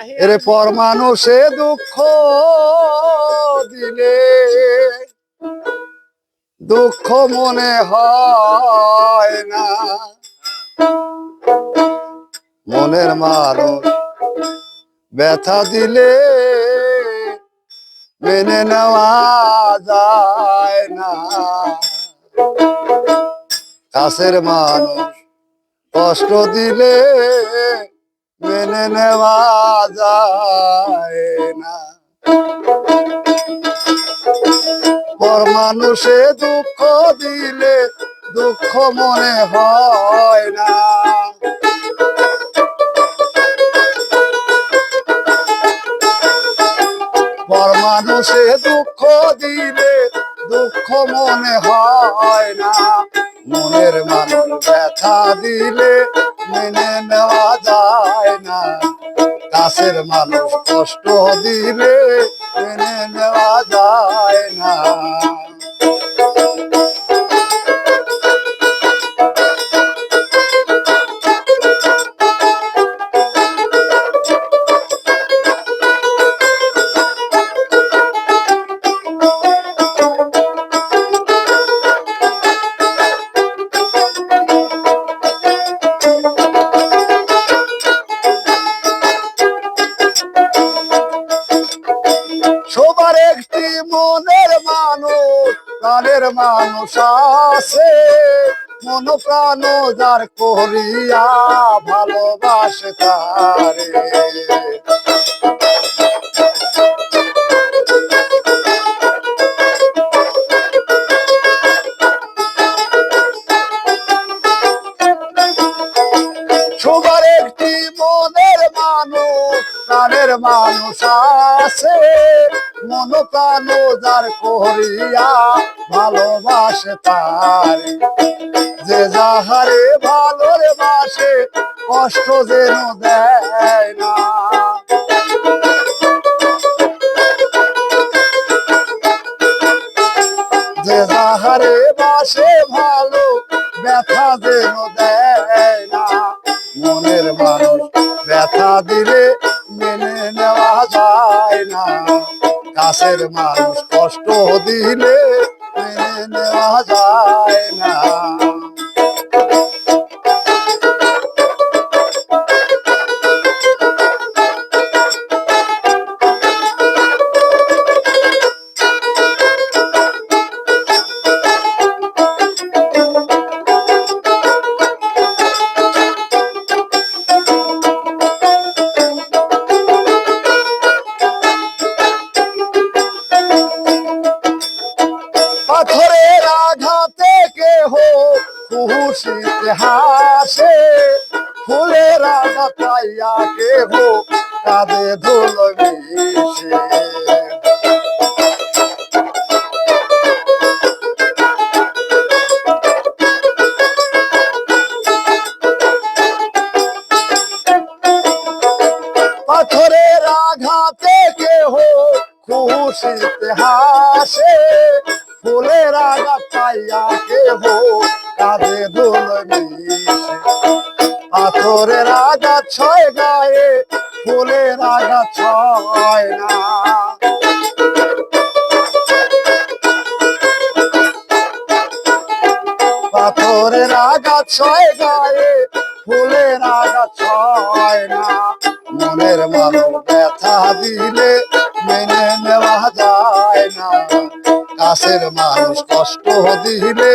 এরে পর মানুষে দুঃখ দিলে। দুঃখ মনে হয় না। মনের মানুষ ব্যথা দিলে মেনে নেওয়া যায় না। কাছের মানুষ কষ্ট দিলে মেনে নেওয়া যায় না। পর মানুষে দুঃখ দিলে দুঃখ মনে হয় না। পর মানুষে দুঃখ দিলে দুঃখ মনে হয় না। মনের মানুষ ব্যথা দিলে মেনে নেওয়া যায় না। কাছের মানুষ কষ্ট দিলে মেনে নেওয়া যায় না। প্রাণের মানুষ আছে। মন প্রাণ যার করিয়া ভালোবাসে তারে। সবার একটি মনের মানুষ, প্রাণের মানুষ আছে। মন প্রাণ যার করিয়া ভালোবাসে তার। যে যাহারে ভালোরে বাসে, কষ্ট যেন দেয় না। যে যাহারে বাসে ভালো, ব্যথা যেন দেয় না। মনের মানুষ ব্যথা দিলে মেনে নেওয়া যায় না। কাছের মানুষ কষ্ট দিলে মেনে নেওয়া খুশিতে হাসে ফুলের আঘাত পাইয়া কেহ কাঁদে ধুল মিশে। পাথরের আঘাতে কেহ খুশিতে হাসে ফুলের আঘাত পাইয়া কেহ ধুল মিশে পাথরের আঘাত ছয় গায়ে, ফুলের আঘাত ছয় না পাথরের আঘাত ছয় গায়ে, ফুলের আঘাত ছয় না মনের মানুষ ব্যথা দিলে কাছের মানুষ কষ্ট দিলে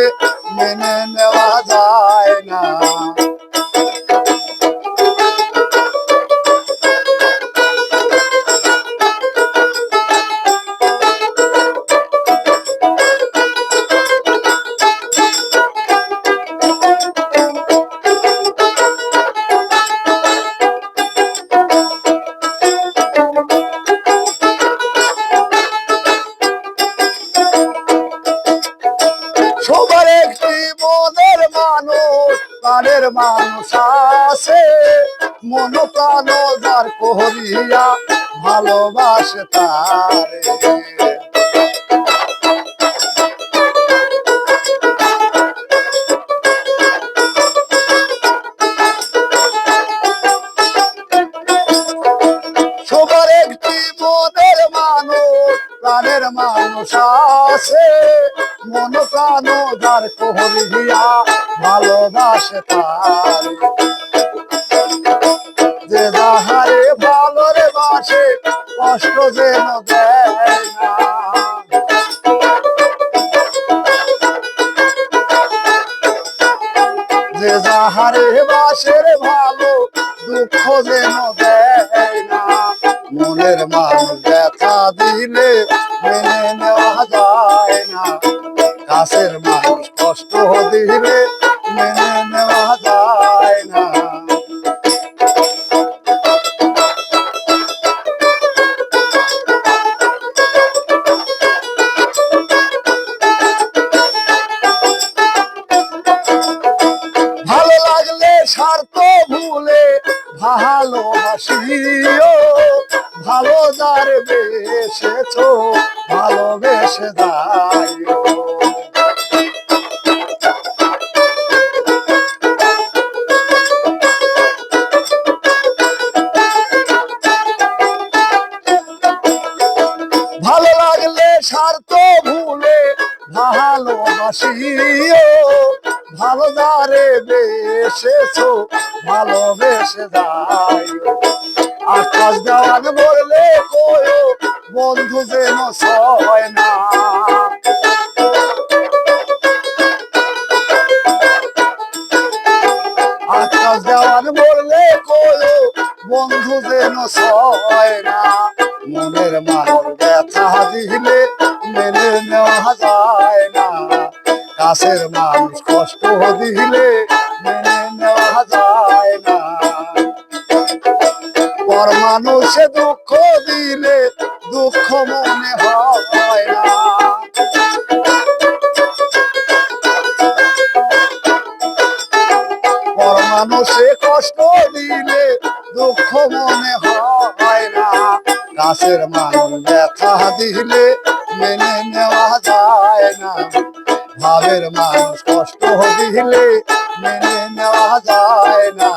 মেনে নেওয়া যায় না। একটি মনের মানুষ, প্রাণের মানুষ আছে। মন প্রাণ যার করিয়া ভালোবাসে তারে। একটি মনের মানুষ, প্রাণের মানুষ আছে। মন প্রাণ যার কহরিয়া ভালোবাসে তার। যে যাহারে ভালোরে বাসে, কষ্ট যেন দেয় যে যাহারে বাসের ভালো, দুঃখ যেন দেয় না। মনের মানুষ ব্যথা দিলে মেনে নেওয়া যায়। কাছের মানুষ কষ্ট দিলে মেনে নেওয়া যায় না। ভালো লাগলে স্বার্থ ভুলে ভালোবাসিও ভালো যার বেসেছ ভালোবেসে যাইও। ভালোবাসিও ভালো দারে বেসেছ ভালোবেসে আকাশ দেওয়ান বললে কয়ো, বন্ধু যেন সয় না। আকাশ দেওয়ান বললে কয়ো, বন্ধু যেন সয় না। মনের মানুষ ব্যথা দিলে কাছের মানুষ কষ্ট দিলে মেনে নেওয়া যায় না। পর মানুষে দুঃখ দিলে দুঃখ মনে হয় না। পর মানুষে কষ্ট দিলে দুঃখ মনে হয় না। কাছের মানুষ ব্যথা দিলে মেনে নেওয়া যায় না। ভাবের মানুষ কষ্ট দিলে মেনে নেওয়া যায় না।